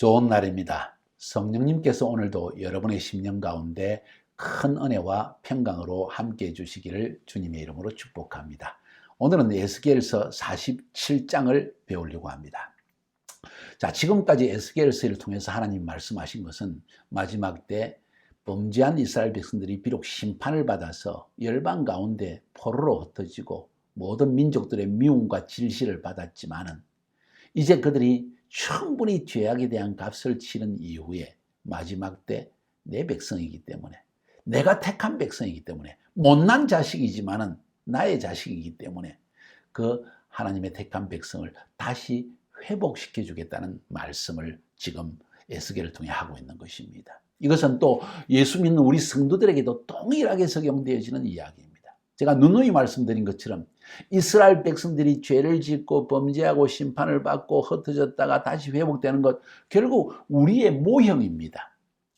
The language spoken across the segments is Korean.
좋은 날입니다. 성령님께서 오늘도 여러분의 심령 가운데 큰 은혜와 평강으로 함께 해 주시기를 주님의 이름으로 축복합니다. 오늘은 에스겔서 47장을 배우려고 합니다. 자, 지금까지 에스겔서를 통해서 하나님 말씀하신 것은 마지막 때 범죄한 이스라엘 백성들이 비록 심판을 받아서 열방 가운데 포로로 흩어지고 모든 민족들의 미움과 질시를 받았지만은 이제 그들이 충분히 죄악에 대한 값을 치른 이후에 마지막 때 내 백성이기 때문에 내가 택한 백성이기 때문에 못난 자식이지만은 나의 자식이기 때문에 그 하나님의 택한 백성을 다시 회복시켜 주겠다는 말씀을 지금 에스겔을 통해 하고 있는 것입니다. 이것은 또 예수 믿는 우리 성도들에게도 동일하게 적용되어지는 이야기입니다. 제가 누누이 말씀드린 것처럼 이스라엘 백성들이 죄를 짓고 범죄하고 심판을 받고 흩어졌다가 다시 회복되는 것 결국 우리의 모형입니다.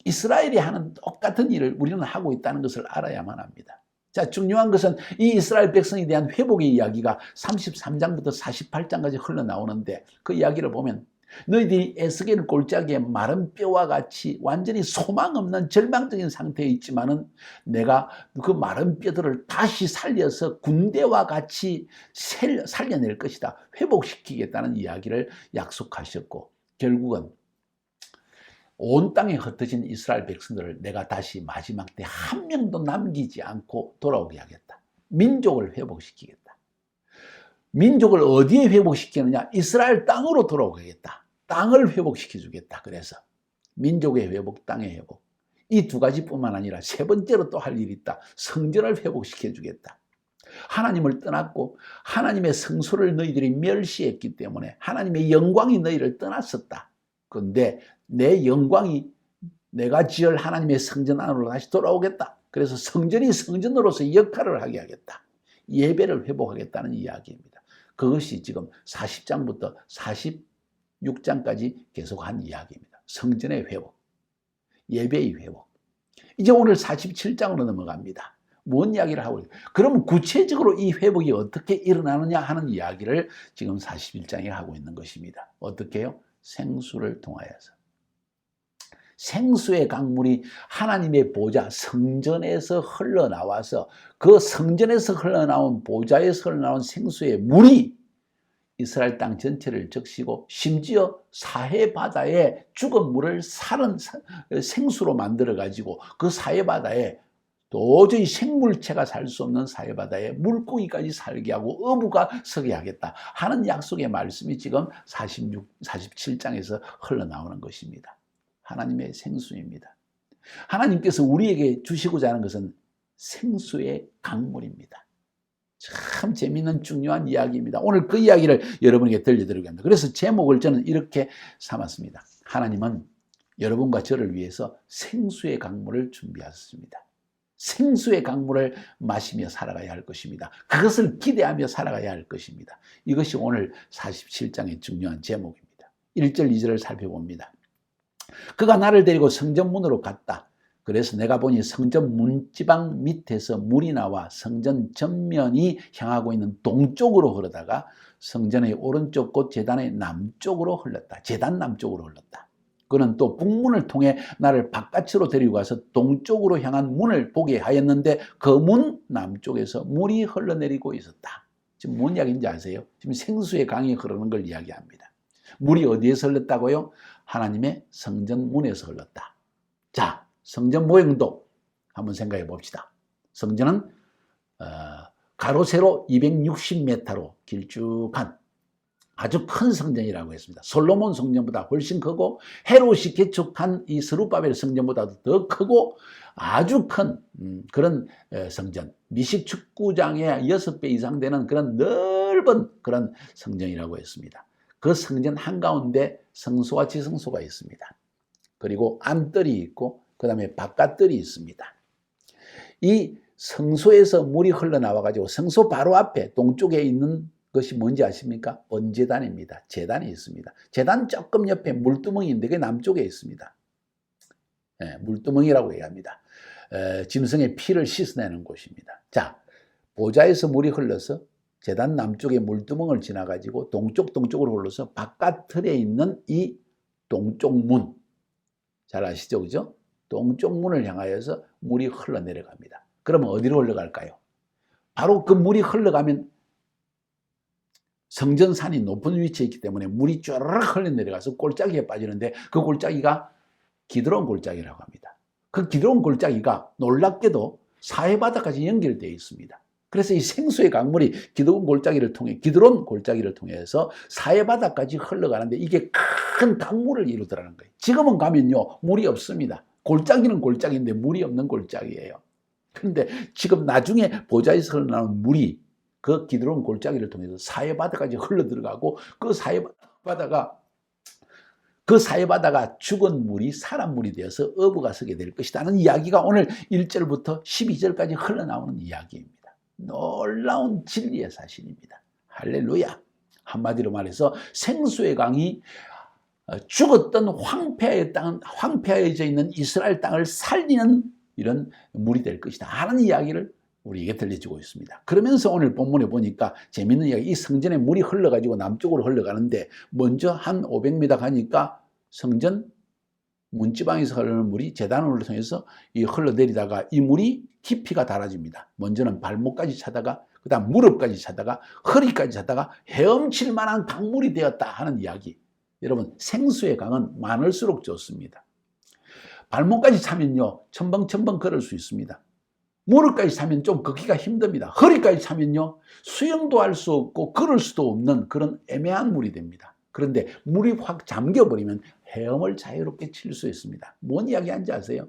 이스라엘이 하는 똑같은 일을 우리는 하고 있다는 것을 알아야만 합니다. 자, 중요한 것은 이 이스라엘 백성에 대한 회복의 이야기가 33장부터 48장까지 흘러나오는데 그 이야기를 보면 너희들이 에스겔 골짜기에 마른 뼈와 같이 완전히 소망 없는 절망적인 상태에 있지만은 내가 그 마른 뼈들을 다시 살려서 군대와 같이 살려낼 것이다. 회복시키겠다는 이야기를 약속하셨고 결국은 온 땅에 흩어진 이스라엘 백성들을 내가 다시 마지막 때 한 명도 남기지 않고 돌아오게 하겠다. 민족을 회복시키겠다. 민족을 어디에 회복시키느냐? 이스라엘 땅으로 돌아오겠다. 땅을 회복시켜 주겠다. 그래서 민족의 회복, 땅의 회복. 이 두 가지뿐만 아니라 세 번째로 또 할 일이 있다. 성전을 회복시켜 주겠다. 하나님을 떠났고 하나님의 성소를 너희들이 멸시했기 때문에 하나님의 영광이 너희를 떠났었다. 그런데 내 영광이 내가 지을 하나님의 성전 안으로 다시 돌아오겠다. 그래서 성전이 성전으로서 역할을 하게 하겠다. 예배를 회복하겠다는 이야기입니다. 그것이 지금 40장부터 46장까지 계속한 이야기입니다. 성전의 회복, 예배의 회복. 이제 오늘 47장으로 넘어갑니다. 뭔 이야기를 하고? 그럼 구체적으로 이 회복이 어떻게 일어나느냐 하는 이야기를 지금 41장에 하고 있는 것입니다. 어떻게요? 생수를 통하여서. 생수의 강물이 하나님의 보좌 성전에서 흘러나와서 그 성전에서 흘러나온 보좌에서 흘러나온 생수의 물이 이스라엘 땅 전체를 적시고 심지어 사해 바다에 죽은 물을 사는 생수로 만들어 가지고 그 사해 바다에 도저히 생물체가 살 수 없는 사해 바다에 물고기까지 살게 하고 어부가 서게 하겠다 하는 약속의 말씀이 지금 46, 47장에서 흘러나오는 것입니다. 하나님의 생수입니다. 하나님께서 우리에게 주시고자 하는 것은 생수의 강물입니다. 참 재미있는 중요한 이야기입니다. 오늘 그 이야기를 여러분에게 들려드리고 합니다. 그래서 제목을 저는 이렇게 삼았습니다. 하나님은 여러분과 저를 위해서 생수의 강물을 준비하셨습니다. 생수의 강물을 마시며 살아가야 할 것입니다. 그것을 기대하며 살아가야 할 것입니다. 이것이 오늘 47장의 중요한 제목입니다. 1절, 2절을 살펴봅니다. 그가 나를 데리고 성전문으로 갔다. 그래서 내가 보니 성전 문지방 밑에서 물이 나와 성전 전면이 향하고 있는 동쪽으로 흐르다가 성전의 오른쪽 곳 재단의 남쪽으로 흘렀다. 재단 남쪽으로 흘렀다. 그는 또 북문을 통해 나를 바깥으로 데리고 가서 동쪽으로 향한 문을 보게 하였는데 그 문 남쪽에서 물이 흘러내리고 있었다. 지금 뭔 이야기인지 아세요? 지금 생수의 강이 흐르는 걸 이야기합니다. 물이 어디에서 흘렀다고요? 하나님의 성전 문에서 흘렀다. 자, 성전 모형도 한번 생각해 봅시다. 성전은 어, 가로 세로 260m로 길쭉한 아주 큰 성전이라고 했습니다. 솔로몬 성전보다 훨씬 크고 헤롯이 개축한 이 스루바벨 성전보다도 더 크고 아주 큰 음, 그런 성전. 미식 축구장의 6배 이상 되는 그런 넓은 그런 성전이라고 했습니다. 그 성전 한가운데 성소와 지성소가 있습니다. 그리고 안뜰이 있고 그 다음에 바깥뜰이 있습니다. 이 성소에서 물이 흘러나와 가지고 성소 바로 앞에 동쪽에 있는 것이 뭔지 아십니까? 번제단입니다. 재단이 있습니다. 재단 조금 옆에 물두멍인데 그게 남쪽에 있습니다. 네, 물두멍이라고 얘기합니다. 에, 짐승의 피를 씻어내는 곳입니다. 자, 보좌에서 물이 흘러서 재단 남쪽의 물두멍을 지나가지고 동쪽 동쪽으로 흘러서 바깥 틀에 있는 이 동쪽 문. 잘 아시죠? 그죠? 동쪽 문을 향하여서 물이 흘러내려갑니다. 그러면 어디로 흘러갈까요? 바로 그 물이 흘러가면 성전산이 높은 위치에 있기 때문에 물이 쭈르륵 흘러내려가서 골짜기에 빠지는데 그 골짜기가 기드론 골짜기라고 합니다. 그 기드론 골짜기가 놀랍게도 사해바다까지 연결되어 있습니다. 그래서 이 생수의 강물이 기드론 골짜기를 통해 기드론 골짜기를 통해서 사해바다까지 흘러가는데 이게 큰 강물을 이루더라는 거예요. 지금은 가면요 물이 없습니다. 골짜기는 골짜기인데 물이 없는 골짜기예요. 그런데 지금 나중에 보좌에서 흘러나오는 물이 그 기드론 골짜기를 통해서 사해바다까지 흘러 들어가고 그 사해바다가 그 사해바다가 죽은 물이 사람 물이 되어서 어부가 서게 될 것이다는 이야기가 오늘 1절부터 12절까지 흘러나오는 이야기입니다. 놀라운 진리의 사실입니다. 할렐루야. 한마디로 말해서 생수의 강이 어, 죽었던 황폐의 땅, 황폐해져 있는 이스라엘 땅을 살리는 이런 물이 될 것이다 하는 이야기를 우리에게 들려주고 있습니다. 그러면서 오늘 본문에 보니까 재밌는 이야기, 이 성전에 물이 흘러가지고 남쪽으로 흘러가는데 먼저 한 500m 가니까 성전 문지방에서 흐르는 물이 재단을 통해서 이 흘러내리다가 이 물이 깊이가 달라집니다. 먼저는 발목까지 차다가 그다음 무릎까지 차다가 허리까지 차다가 헤엄칠 만한 강물이 되었다 하는 이야기. 여러분 생수의 강은 많을수록 좋습니다. 발목까지 차면요 첨벙첨벙 걸을 수 있습니다. 무릎까지 차면 좀 걷기가 힘듭니다. 허리까지 차면요 수영도 할 수 없고 걸을 수도 없는 그런 애매한 물이 됩니다. 그런데 물이 확 잠겨버리면 헤엄을 자유롭게 칠 수 있습니다. 뭔 이야기하는지 아세요?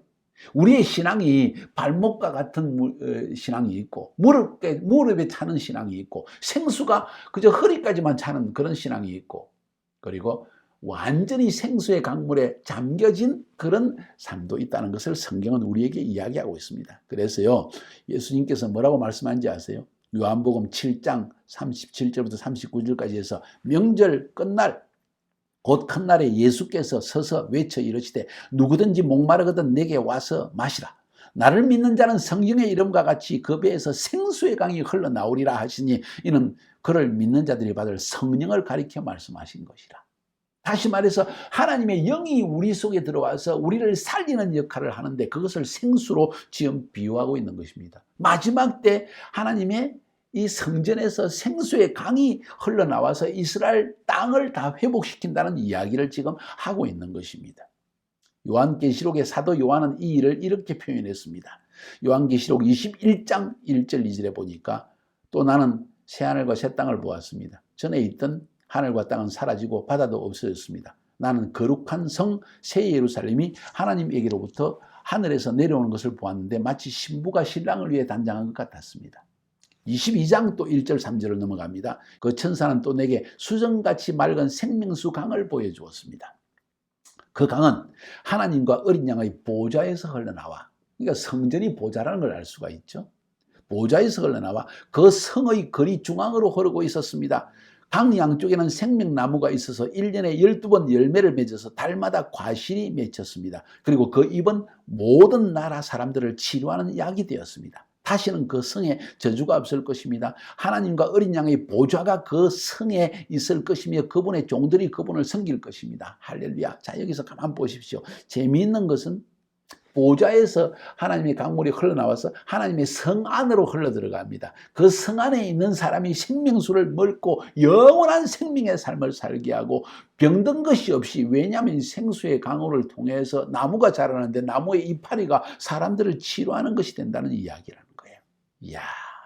우리의 신앙이 발목과 같은 무, 어, 신앙이 있고 무릎에, 무릎에 차는 신앙이 있고 생수가 그저 허리까지만 차는 그런 신앙이 있고 그리고 완전히 생수의 강물에 잠겨진 그런 삶도 있다는 것을 성경은 우리에게 이야기하고 있습니다. 그래서요, 예수님께서 뭐라고 말씀하는지 아세요? 요한복음 7장 37절부터 39절까지 해서 명절 끝날 곧 큰 날에 예수께서 서서 외쳐 이르시되 누구든지 목마르거든 내게 와서 마시라. 나를 믿는 자는 성령의 이름과 같이 그 배에서 생수의 강이 흘러나오리라 하시니 이는 그를 믿는 자들이 받을 성령을 가리켜 말씀하신 것이라. 다시 말해서 하나님의 영이 우리 속에 들어와서 우리를 살리는 역할을 하는데 그것을 생수로 지금 비유하고 있는 것입니다. 마지막 때 하나님의 이 성전에서 생수의 강이 흘러나와서 이스라엘 땅을 다 회복시킨다는 이야기를 지금 하고 있는 것입니다. 요한계시록의 사도 요한은 이 일을 이렇게 표현했습니다. 요한계시록 21장 1절 2절에 보니까 또 나는 새하늘과 새 땅을 보았습니다. 전에 있던 하늘과 땅은 사라지고 바다도 없어졌습니다. 나는 거룩한 성 새 예루살렘이 하나님에게로부터 하늘에서 내려오는 것을 보았는데 마치 신부가 신랑을 위해 단장한 것 같았습니다. 22장 또 1절 3절을 넘어갑니다. 그 천사는 또 내게 수정같이 맑은 생명수 강을 보여주었습니다. 그 강은 하나님과 어린 양의 보좌에서 흘러나와 그러니까 성전이 보좌라는 걸 알 수가 있죠. 보좌에서 흘러나와 그 성의 거리 중앙으로 흐르고 있었습니다. 강 양쪽에는 생명나무가 있어서 1년에 12번 열매를 맺어서 달마다 과실이 맺혔습니다. 그리고 그 잎은 모든 나라 사람들을 치료하는 약이 되었습니다. 다시는 그 성에 저주가 없을 것입니다. 하나님과 어린 양의 보좌가 그 성에 있을 것이며 그분의 종들이 그분을 섬길 것입니다. 할렐루야. 자, 여기서 가만 보십시오. 재미있는 것은 보좌에서 하나님의 강물이 흘러나와서 하나님의 성 안으로 흘러 들어갑니다. 그 성 안에 있는 사람이 생명수를 먹고 영원한 생명의 삶을 살게 하고 병든 것이 없이 왜냐하면 생수의 강호를 통해서 나무가 자라는데 나무의 이파리가 사람들을 치료하는 것이 된다는 이야기라는 거예요. 이야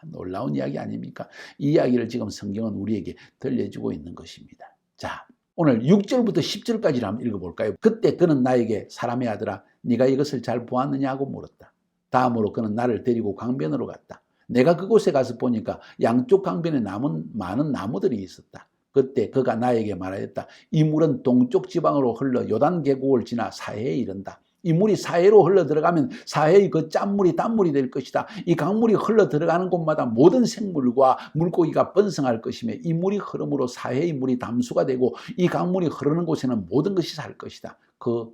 놀라운 이야기 아닙니까? 이 이야기를 지금 성경은 우리에게 들려주고 있는 것입니다. 자 오늘 6절부터 10절까지를 한번 읽어볼까요? 그때 그는 나에게 사람의 아들아 네가 이것을 잘 보았느냐고 물었다. 다음으로 그는 나를 데리고 강변으로 갔다. 내가 그곳에 가서 보니까 양쪽 강변에 남은 많은 나무들이 있었다. 그때 그가 나에게 말하였다. 이 물은 동쪽 지방으로 흘러 요단 계곡을 지나 사해에 이른다. 이 물이 사해로 흘러 들어가면 사해의 그 짠물이 단물이 될 것이다. 이 강물이 흘러 들어가는 곳마다 모든 생물과 물고기가 번성할 것이며 이 물이 흐름으로 사해의 물이 담수가 되고 이 강물이 흐르는 곳에는 모든 것이 살 것이다. 그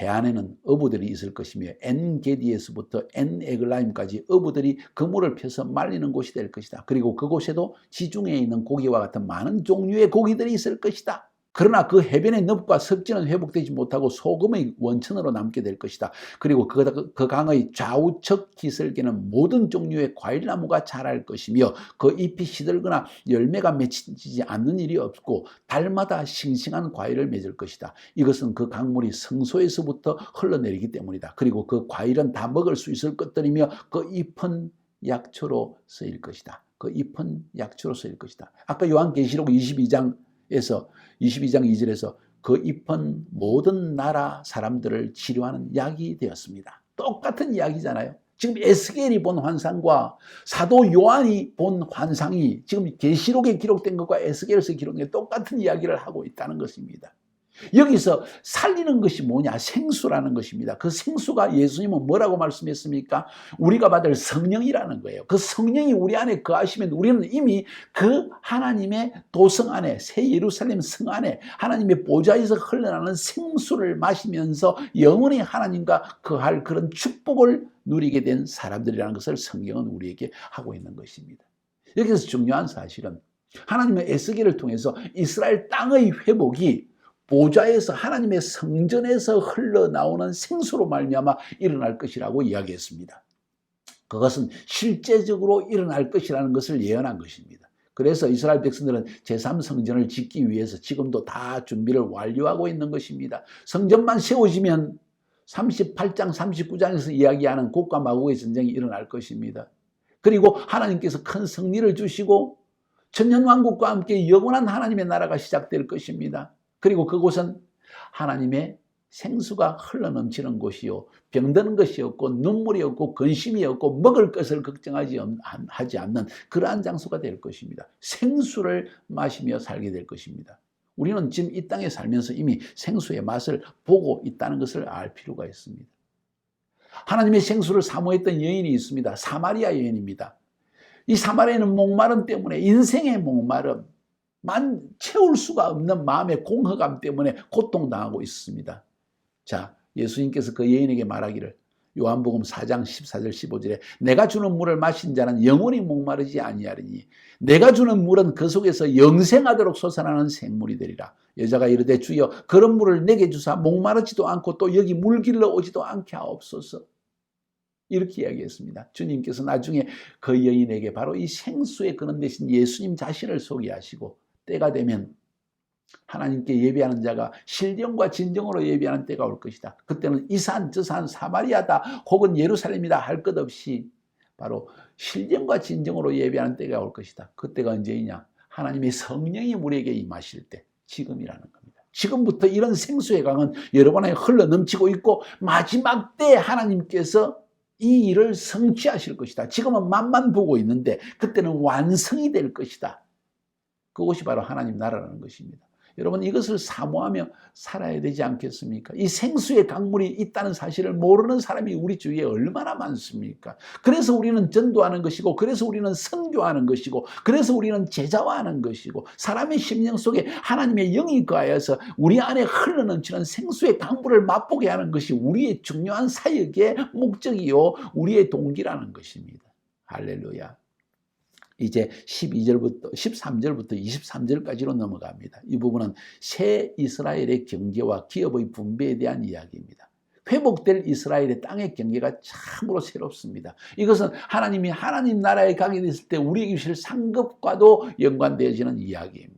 해안에는 어부들이 있을 것이며 엔게디에서부터 엔에글라임까지 어부들이 그물을 펴서 말리는 곳이 될 것이다. 그리고 그곳에도 지중해에 있는 고기와 같은 많은 종류의 고기들이 있을 것이다. 그러나 그 해변의 늪과 습지는 회복되지 못하고 소금의 원천으로 남게 될 것이다. 그리고 그, 그 강의 좌우측 기슭에는 모든 종류의 과일나무가 자랄 것이며 그 잎이 시들거나 열매가 맺히지 않는 일이 없고 달마다 싱싱한 과일을 맺을 것이다. 이것은 그 강물이 성소에서부터 흘러내리기 때문이다. 그리고 그 과일은 다 먹을 수 있을 것들이며 그 잎은 약초로 쓰일 것이다. 그 잎은 약초로 쓰일 것이다. 아까 요한계시록 22장 에서 22장 2절에서 그 잎은 모든 나라 사람들을 치료하는 약이 되었습니다. 똑같은 이야기잖아요. 지금 에스겔이 본 환상과 사도 요한이 본 환상이 지금 계시록에 기록된 것과 에스겔에서 기록된 게 똑같은 이야기를 하고 있다는 것입니다. 여기서 살리는 것이 뭐냐? 생수라는 것입니다. 그 생수가 예수님은 뭐라고 말씀했습니까? 우리가 받을 성령이라는 거예요. 그 성령이 우리 안에 거하시면 우리는 이미 그 하나님의 도성 안에, 새 예루살렘 성 안에 하나님의 보좌에서 흘러나는 생수를 마시면서 영원히 하나님과 거할 그런 축복을 누리게 된 사람들이라는 것을 성경은 우리에게 하고 있는 것입니다. 여기서 중요한 사실은 하나님의 에스겔을 통해서 이스라엘 땅의 회복이 보좌에서 하나님의 성전에서 흘러나오는 생수로 말미암아 일어날 것이라고 이야기했습니다. 그것은 실제적으로 일어날 것이라는 것을 예언한 것입니다. 그래서 이스라엘 백성들은 제3성전을 짓기 위해서 지금도 다 준비를 완료하고 있는 것입니다. 성전만 세워지면 38장, 39장에서 이야기하는 곡과 마곡의 전쟁이 일어날 것입니다. 그리고 하나님께서 큰 승리를 주시고 천년왕국과 함께 영원한 하나님의 나라가 시작될 것입니다. 그리고 그곳은 하나님의 생수가 흘러넘치는 곳이요. 병드는 것이 없고 눈물이 없고 근심이 없고 먹을 것을 걱정하지 하지 않는 그러한 장소가 될 것입니다. 생수를 마시며 살게 될 것입니다. 우리는 지금 이 땅에 살면서 이미 생수의 맛을 보고 있다는 것을 알 필요가 있습니다. 하나님의 생수를 사모했던 여인이 있습니다. 사마리아 여인입니다. 이 사마리아는 목마름 때문에 인생의 목마름, 만 채울 수가 없는 마음의 공허감 때문에 고통당하고 있습니다. 자, 예수님께서 그 여인에게 말하기를 요한복음 4장 14절 15절에 내가 주는 물을 마신 자는 영원히 목마르지 아니하리니 내가 주는 물은 그 속에서 영생하도록 솟아나는 생물이 되리라. 여자가 이르되 주여 그런 물을 내게 주사 목마르지도 않고 또 여기 물 길러 오지도 않게 하옵소서. 이렇게 이야기했습니다. 주님께서 나중에 그 여인에게 바로 이 생수의 근원 대신 예수님 자신을 소개하시고 때가 되면 하나님께 예배하는 자가 신령과 진정으로 예배하는 때가 올 것이다. 그때는 이 산, 저 산, 사마리아다 혹은 예루살렘이다 할 것 없이 바로 신령과 진정으로 예배하는 때가 올 것이다. 그때가 언제이냐? 하나님의 성령이 우리에게 임하실 때, 지금이라는 겁니다. 지금부터 이런 생수의 강은 여러분 에 흘러 넘치고 있고 마지막 때 하나님께서 이 일을 성취하실 것이다. 지금은 맛만 보고 있는데 그때는 완성이 될 것이다. 그것이 바로 하나님 나라라는 것입니다. 여러분 이것을 사모하며 살아야 되지 않겠습니까? 이 생수의 강물이 있다는 사실을 모르는 사람이 우리 주위에 얼마나 많습니까? 그래서 우리는 전도하는 것이고 그래서 우리는 선교하는 것이고 그래서 우리는 제자화하는 것이고 사람의 심령 속에 하나님의 영이 거하여서 우리 안에 흘러넘치는 생수의 강물을 맛보게 하는 것이 우리의 중요한 사역의 목적이요 우리의 동기라는 것입니다. 할렐루야. 이제 12절부터 13절부터 23절까지로 넘어갑니다. 이 부분은 새 이스라엘의 경계와 기업의 분배에 대한 이야기입니다. 회복될 이스라엘의 땅의 경계가 참으로 새롭습니다. 이것은 하나님이 하나님 나라에 가게 됐을 때 우리에게 주실 상급과도 연관되어지는 이야기입니다.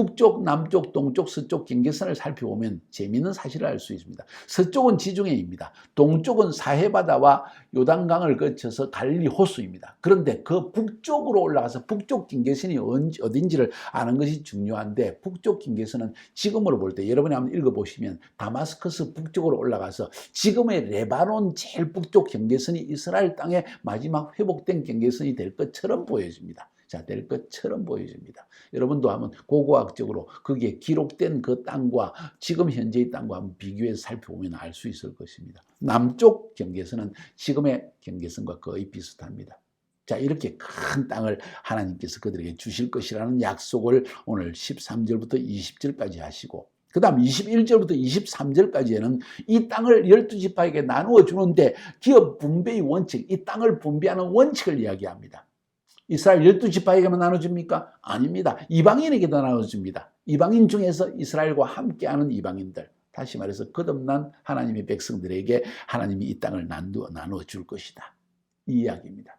북쪽, 남쪽, 동쪽, 서쪽 경계선을 살펴보면 재미있는 사실을 알 수 있습니다. 서쪽은 지중해입니다. 동쪽은 사해바다와 요단강을 거쳐서 갈릴리 호수입니다. 그런데 그 북쪽으로 올라가서 북쪽 경계선이 어딘지를 아는 것이 중요한데 북쪽 경계선은 지금으로 볼 때 여러분이 한번 읽어보시면 다마스커스 북쪽으로 올라가서 지금의 레바논 제일 북쪽 경계선이 이스라엘 땅의 마지막 회복된 경계선이 될 것처럼 보여집니다. 자, 될 것처럼 보여집니다. 여러분도 한번 고고학적으로 그게 기록된 그 땅과 지금 현재의 땅과 한번 비교해서 살펴보면 알 수 있을 것입니다. 남쪽 경계선은 지금의 경계선과 거의 비슷합니다. 자, 이렇게 큰 땅을 하나님께서 그들에게 주실 것이라는 약속을 오늘 13절부터 20절까지 하시고, 그 다음 21절부터 23절까지에는 이 땅을 12지파에게 나누어 주는데 기업 분배의 원칙, 이 땅을 분배하는 원칙을 이야기합니다. 이스라엘 열두 지파에게만 나눠줍니까? 아닙니다. 이방인에게도 나눠줍니다. 이방인 중에서 이스라엘과 함께하는 이방인들. 다시 말해서 거듭난 하나님의 백성들에게 하나님이 이 땅을 나누어, 나누어 줄 것이다. 이 이야기입니다.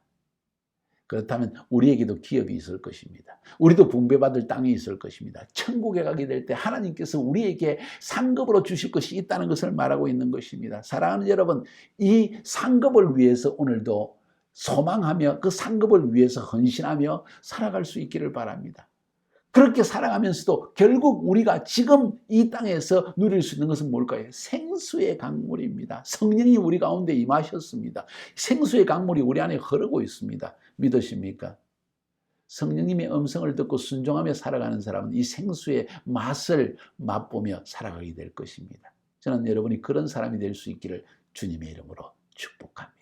그렇다면 우리에게도 기업이 있을 것입니다. 우리도 분배받을 땅이 있을 것입니다. 천국에 가게 될 때 하나님께서 우리에게 상급으로 주실 것이 있다는 것을 말하고 있는 것입니다. 사랑하는 여러분, 이 상급을 위해서 오늘도 소망하며 그 상급을 위해서 헌신하며 살아갈 수 있기를 바랍니다. 그렇게 살아가면서도 결국 우리가 지금 이 땅에서 누릴 수 있는 것은 뭘까요? 생수의 강물입니다. 성령이 우리 가운데 임하셨습니다. 생수의 강물이 우리 안에 흐르고 있습니다. 믿으십니까? 성령님의 음성을 듣고 순종하며 살아가는 사람은 이 생수의 맛을 맛보며 살아가게 될 것입니다. 저는 여러분이 그런 사람이 될 수 있기를 주님의 이름으로 축복합니다.